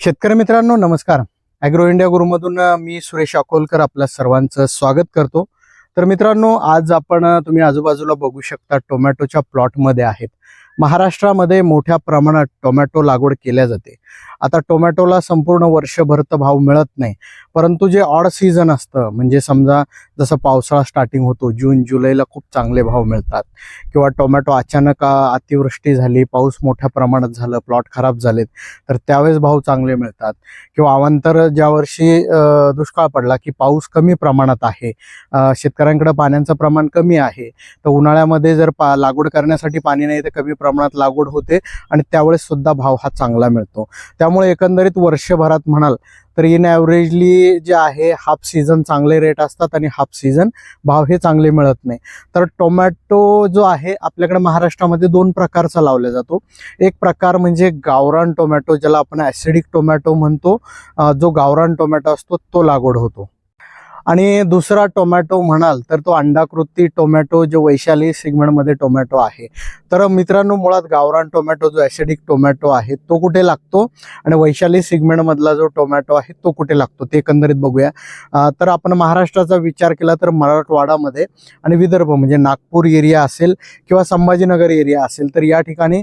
शेतकरी मित्रांनो नमस्कार. ॲग्रो इंडिया गुरुमधून मी सुरेश अकोलकर आपल्या सर्वांचं स्वागत करतो. तर मित्रांनो आज आपण तुम्ही आजूबाजूला बघू शकता टोमॅटोच्या प्लॉटमध्ये आहेत. महाराष्ट्रामध्ये मोठ्या प्रमाणात टोमॅटो लागवड केल्या जाते. आता टोमॅटोला संपूर्ण वर्षभर तर भाव मिळत नाही. परंतु जे ऑड सीझन असतं म्हणजे समजा जसं पावसाळा स्टार्टिंग होतो जून जुलैला खूप चांगले भाव मिळतात. किंवा टोमॅटो अचानक अतिवृष्टी झाली पाऊस मोठ्या प्रमाणात झालं प्लॉट खराब झालेत तर त्यावेळेस भाव चांगले मिळतात. किंवा अवांतर ज्या वर्षी दुष्काळ पडला की पाऊस कमी प्रमाणात आहे शेतकऱ्यांकडे पाण्याचं प्रमाण कमी आहे तर उन्हाळ्यामध्ये जर पा लागवड करण्यासाठी पाणी नाही तर कमी प्रमाणात लागवड होते आणि त्यावेळेस सुद्धा भाव हा चांगला मिळतो. त्यामुळे एकंदरीत वर्षभरात म्हणाल तर इन ॲव्हरेजली जे आहे हाफ सीझन चांगले रेट असतात आणि हाफ सीझन भाव हे चांगले मिळत नाही. तर टोमॅटो जो आहे आपल्याकडे महाराष्ट्रामध्ये दोन प्रकारचा लावला जातो. एक प्रकार म्हणजे गावरान टोमॅटो ज्याला आपण ॲसिडिक टोमॅटो म्हणतो. जो गावरान टोमॅटो असतो तो लागवड होतो. आणि दुसरा टोमॅटो म्हणाल तर तो अंडाकृती टोमॅटो जो वैशाली सेगमेंटमध्ये टोमॅटो आहे. तर मित्रांनो मुळात गावरान टोमॅटो जो ॲसिडिक टोमॅटो आहे तो कुठे लागतो? आणि वैशाली सिगमेंटमधला जो टोमॅटो आहे तो कुठे लागतो? ते एकंदरीत बघूया. तर आपण महाराष्ट्राचा विचार केला तर मराठवाडामध्ये आणि विदर्भ म्हणजे नागपूर एरिया असेल किंवा संभाजीनगर एरिया असेल तर या ठिकाणी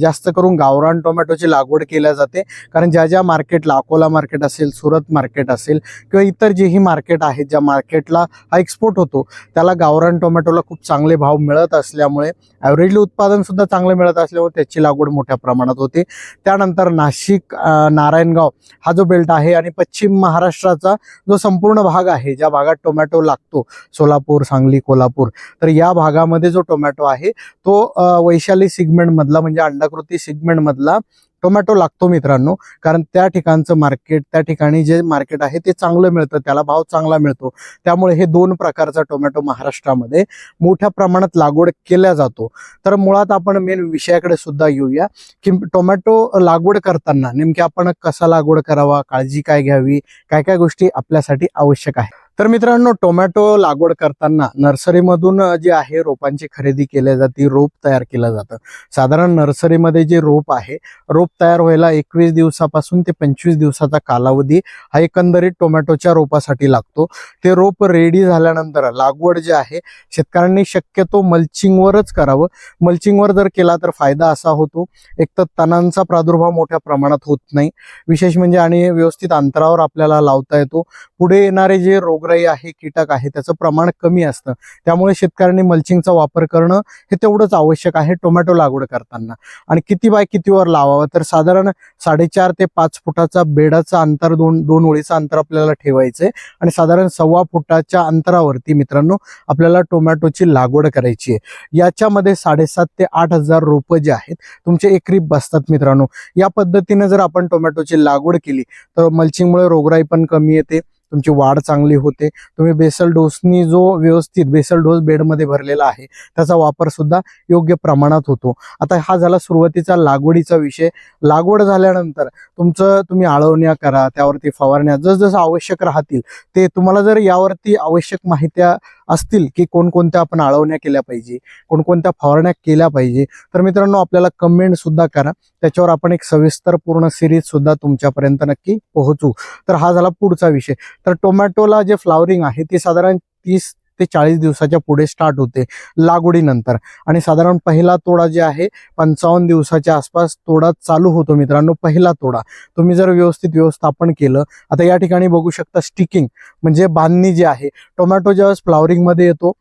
जास्त करून गावरान टोमॅटोची लागवड केल्या जाते. कारण ज्या ज्या मार्केटला अकोला मार्केट असेल सुरत मार्केट असेल किंवा इतर जेही मार्केट आहेत ज्या मार्केटला हा एक्सपोर्ट होतो त्याला गावरान टोमॅटोला खूप चांगले भाव मिळत असल्यामुळे ॲव्हरेजली उत्पादन उत्पादन सुद्धा चांगलं मिळत असल्यामुळे त्याची लागवड मोठ्या प्रमाणात होते. त्यानंतर नाशिक नारायणगाव हा जो बेल्ट आहे आणि पश्चिम महाराष्ट्राचा जो संपूर्ण भाग आहे ज्या भागात टोमॅटो लागतो सोलापूर सांगली कोल्हापूर तर या भागामध्ये जो टोमॅटो आहे तो वैशाली वैशाली सिगमेंटमधला म्हणजे अंडाकृती सिगमेंटमधला टोमॅटो लागतो मित्रांनो. कारण त्या ठिकाणचं मार्केट त्या ठिकाणी जे मार्केट आहे ते चांगलं मिळतं त्याला भाव चांगला मिळतो. त्यामुळे हे दोन प्रकारचा टोमॅटो महाराष्ट्रामध्ये मोठ्या प्रमाणात लागवड केल्या जातो. तर मुळात आपण मेन विषयाकडे सुद्धा येऊया की टोमॅटो लागवड करताना नेमकी आपण कसा लागवड करावा काळजी काय घ्यावी काय काय गोष्टी आपल्यासाठी आवश्यक आहे तर मित्रांनो टोमॅटो लागवड करताना नर्सरीमधून जे आहे रोपांची खरेदी केल्या जाते रोप तयार केलं जातं. साधारण नर्सरीमध्ये जे रोप आहे रोप तयार व्हायला एकवीस दिवसापासून ते पंचवीस दिवसाचा कालावधी हा एकंदरीत टोमॅटोच्या रोपासाठी लागतो. ते रोप रेडी झाल्यानंतर लागवड जे आहे शेतकऱ्यांनी शक्यतो मल्चिंगवरच करावं. मल्चिंगवर जर केला तर फायदा असा होतो एक तर तणांचा प्रादुर्भाव मोठ्या प्रमाणात होत नाही. विशेष म्हणजे आणि व्यवस्थित अंतरावर आपल्याला लावता येतो. पुढे येणारे जे रोग रोगराई आहे कीटक आहे त्याचं प्रमाण कमी असतं. त्यामुळे शेतकऱ्यांनी मल्चिंगचा वापर करणं हे तेवढंच आवश्यक आहे टोमॅटो लागवड करताना. आणि किती बाय कितीवर लावावं? तर साधारण साडेचार ते पाच फुटाचा बेडाचं अंतर दोन दोन ओळीचं अंतर आपल्याला ठेवायचंय. आणि साधारण सव्वा फुटाच्या अंतरावरती मित्रांनो आपल्याला टोमॅटोची लागवड करायची आहे. याच्यामध्ये साडेसात ते आठ हजार रोपं जे आहेत तुमचे एकरी बसतात मित्रांनो. या पद्धतीने जर आपण टोमॅटोची लागवड केली तर मल्चिंगमुळे रोगराई पण कमी येते. तुमची वाढ चांगली होते. तुम्ही बेसल डोसनी जो व्यवस्थित बेसल डोस बेडमध्ये भरलेला आहे त्याचा वापर सुद्धा योग्य प्रमाणात होतो. आता हा झाला सुरुवातीचा लागवडीचा विषय. लागवड झाल्यानंतर तुमचं तुम्ही आळवण्या करा त्यावरती फवारण्या जसजसं आवश्यक राहतील ते तुम्हाला जर यावरती आवश्यक माहित्या असतील की कोणकोणत्या आपण आळवण्या केल्या पाहिजे कोणकोणत्या फवारण्या केल्या पाहिजे तर मित्रांनो आपल्याला कमेंट सुद्धा करा. त्याच्यावर आपण एक सविस्तर पूर्ण सिरीज सुद्धा तुमच्यापर्यंत नक्की पोहोचू. तर हा झाला पुढचा विषय. तर टोमॅटोला जे फ्लावरिंग आहे ते साधारण तीस ते चाळीस दिवसाच्या पुढे स्टार्ट होते लागवडीनंतर. आणि साधारण पहिला तोडा जे आहे पंचावन्न दिवसाच्या आसपास तोडा चालू होतो मित्रांनो पहिला तोडा. तुम्ही जर व्यवस्थित व्यवस्थापन केलं आता या ठिकाणी बघू शकता स्टिकिंग म्हणजे बांधणी जी आहे टोमॅटो ज्यावेळेस फ्लावरिंगमध्ये येतो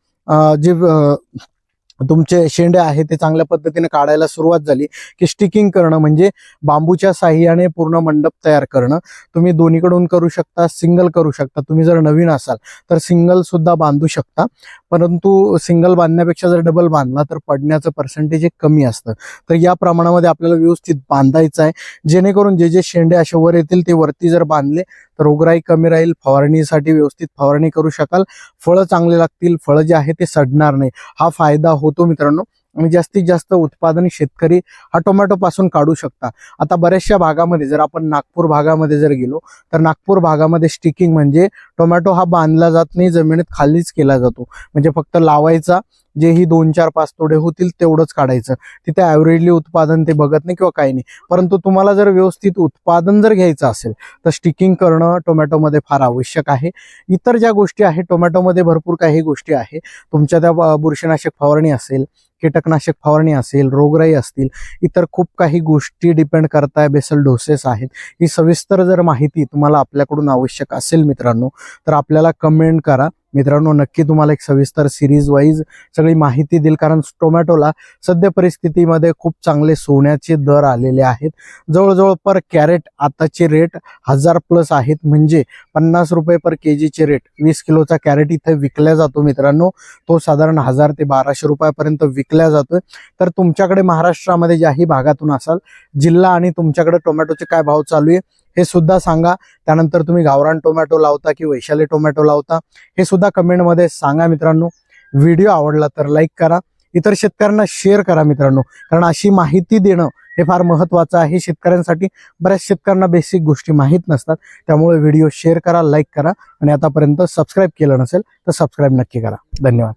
जे तुमचे शेंडे आहे ते चांगल्या पद्धतीने काढायला सुरुवात झाली की स्टिकिंग करणं म्हणजे बांबूच्या साह्याने पूर्ण मंडप तयार करणं. तुम्ही दोन्हीकडून करू शकता सिंगल करू शकता. तुम्ही जर नवीन असाल तर सिंगल सुद्धा बांधू शकता. परंतु सिंगल बांधण्यापेक्षा जर डबल बांधला तर पडण्याचं पर्सेंटेज एक कमी असतं. तर या प्रमाणामध्ये आपल्याला व्यवस्थित बांधायचं आहे. जेणेकरून जे जे शेंडे असे वर येतील ते वरती जर बांधले तर रोगराई कमी राहील फवारणीसाठी व्यवस्थित फवारणी करू शकाल. फळं चांगले लागतील फळं जे आहे ते सडणार नाही. हा फायदा होतो मित्रांनो. आणि जास्तीत जास्त उत्पादन शेतकरी हा टोमॅटो पासून काढू शकता. आता बऱ्याचशा भागामध्ये जर आपण नागपूर भागामध्ये जर गेलो तर नागपूर भागामध्ये स्टिकिंग म्हणजे टोमॅटो हा बांधला जात नाही जमिनीत खालीच केला जातो. म्हणजे फक्त लावायचा जे ही दोन चार पाच तोडे होतील तेवढंच काढायचं. तिथे ॲव्हरेजली उत्पादन ते बघत नाही किंवा काही नाही. परंतु तुम्हाला जर व्यवस्थित उत्पादन जर घ्यायचं असेल तर स्टिकिंग करणं टोमॅटोमध्ये फार आवश्यक आहे. इतर ज्या गोष्टी आहेत टोमॅटोमध्ये भरपूर काही गोष्टी आहे. तुमच्या त्या बुरशीनाशक फवारणी असेल कीटकनाशक फवारणी असेल रोगराई असतील इतर खूप काही गोष्टी डिपेंड करताय बेसल डोसेस आहेत. ही सविस्तर जर माहिती तुम्हाला आपल्याकडून आवश्यक असेल मित्रांनो तर आपल्याला कमेंट करा. मित्रांनो नक्की तुम्हाला एक सविस्तर सिरीज वाईज सगळी माहिती देईल कारण टोमॅटोला सध्या परिस्थितीमध्ये खूप चांगले सोन्याचे दर आलेले आहेत. जवळजवळ पर कॅरेट आताचे रेट हजार प्लस आहेत. म्हणजे पन्नास रुपये पर के जीचे रेट वीस किलोचा कॅरेट इथे विकला जातो मित्रांनो. तो साधारण हजार ते बाराशे रुपयापर्यंत विकला जातोय. तर तुमच्याकडे महाराष्ट्रामध्ये ज्याही भागातून असाल जिल्हा आणि तुमच्याकडे टोमॅटोचे काय भाव चालू आहे हे सुद्धा सांगा. त्यानंतर तुम्ही गावरान टोमॅटो लावता की वैशाली टोमॅटो लावता हे सुद्धा कमेंटमध्ये सांगा मित्रांनो. व्हिडिओ आवडला तर लाईक करा. इतर शेतकऱ्यांना शेअर करा मित्रांनो. कारण अशी माहिती देणं हे फार महत्वाचं आहे. शेतकऱ्यांसाठी बऱ्याच शेतकऱ्यांना बेसिक गोष्टी माहीत नसतात. त्यामुळे व्हिडिओ शेअर करा लाईक करा. आणि आतापर्यंत सबस्क्राईब केलं नसेल तर सबस्क्राईब नक्की करा. धन्यवाद.